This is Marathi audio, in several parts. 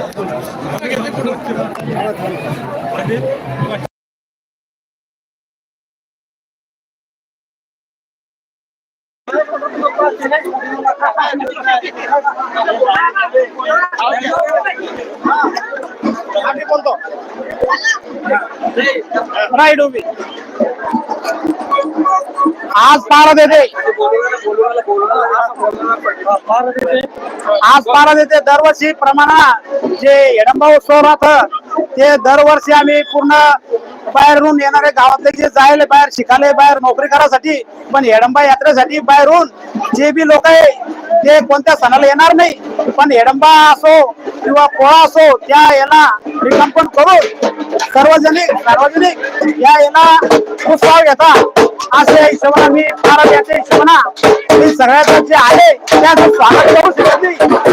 बोला ना बद्दल बोला दोन शब्द अरे आले राईट उभी आज पारा देते आज पारा देते दरवर्षी प्रमाणात जे यडंबा उत्सव राहत ते दरवर्षी आम्ही पूर्ण बाहेरून येणारे गावातले जे जायले बाहेर शिकाले बाहेर नोकरी करायसाठी पण हेडंबा यात्रेसाठी बाहेरून जे बी लोक आहे ते कोणत्या सणाला येणार नाही. पण हेडंबा असो किंवा पोळा असो त्या याला रिकंपन करून सार्वजनिक सार्वजनिक या याला उत्साह घेता असे हिशोबाने मी महाराज याच्या हिशोबाने मी सगळ्यात जे आहे त्याचं स्वागत करू शकत नाही.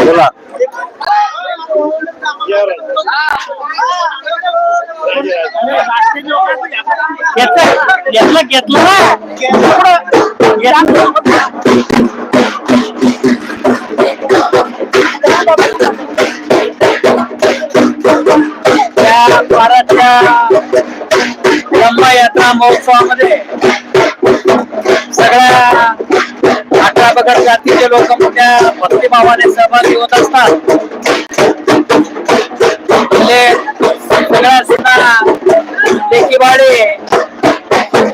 बोला घेतलं घेतलं घेतलं त्या भारतच्या लंबा यात्रा महोत्सवामध्ये बगड जातीचे लोक मोठ्या भक्तिभावाने सहभागी होत असतात.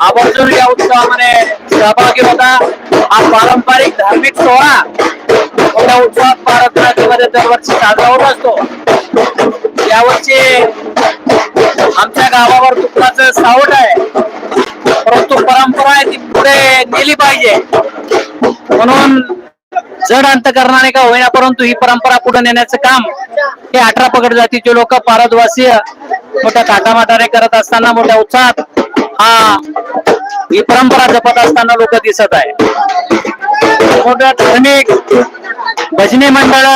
आवर्जून या उत्सवामध्ये सहभागी होता. हा पारंपरिक धार्मिक सोहळा मोठ्या उत्सवात भारत दरवर्षी साजरा होत असतो. यावर्षी आमच्या गावावर दुःखाचं सावट आहे. परंतु परंपरा आहे ती पुढे नेली पाहिजे. म्हणून जड अंतकरणाने का होईना परंतु ही परंपरा पुढे नेण्याचं काम हे अठरा पगड जातीचे लोक पारदवासीय मोठ्या थाटामाटाने करत असताना मोठ्या उत्साहात हा ही परंपरा जपत असताना लोक दिसत आहे. मोठ्या धार्मिक भजनी मंडळ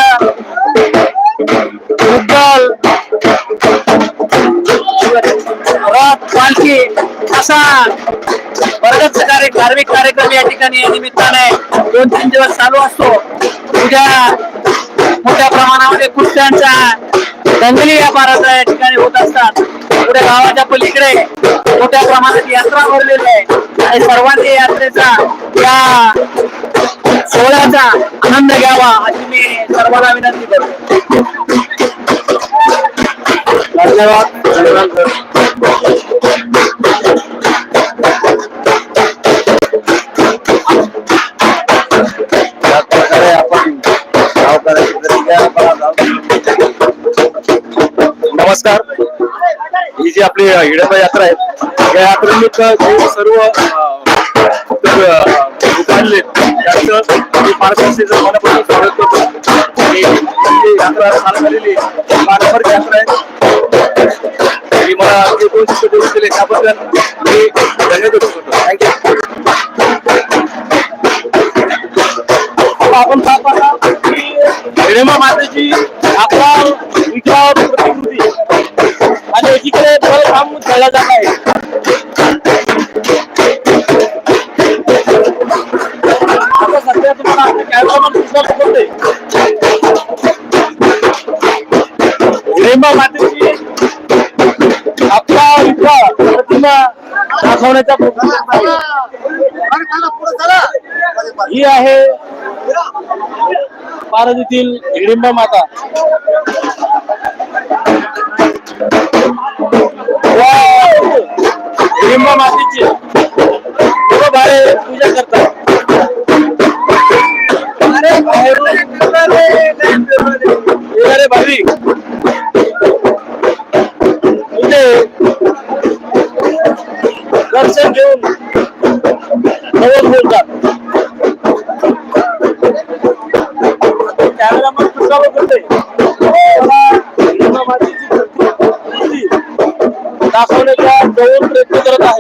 उद्दल रथ पालखी असा बरगच कार्य धार्मिक कार्यक्रम या ठिकाणी या निमित्ताने दोन तीन दिवस चालू असतो. उद्या मोठ्या प्रमाणामध्ये कुस्त्यांचा दंगली व्यापाराचा या ठिकाणी होत असतात. पुढे गावाच्या पलीकडे मोठ्या प्रमाणात यात्रा भरलेली आहे. आणि सर्वांनी यात्रेचा या सोहळ्याचा आनंद घ्यावा अशी मी सर्वांना विनंती करतो. धन्यवाद. जी आपली हिडंबा यात्रा आहे या यात्रेनिमित्त जे सर्व अं, त्यांचं मी मनापासून स्वागत करतो. आणि ही यात्रा झालेली पारंपरिक यात्रा आहे. मला जे दोन शब्द दिले त्याबद्दल मी धन्यवाद तुम्हाला मातेची आपला विचार प्रतिमा दाखवण्याचा प्रयत्न आहे. ही आहे पारदीतील हिडिंबा माता मूर्ती दाखवण्याचा जवळ प्रयत्न करत आहे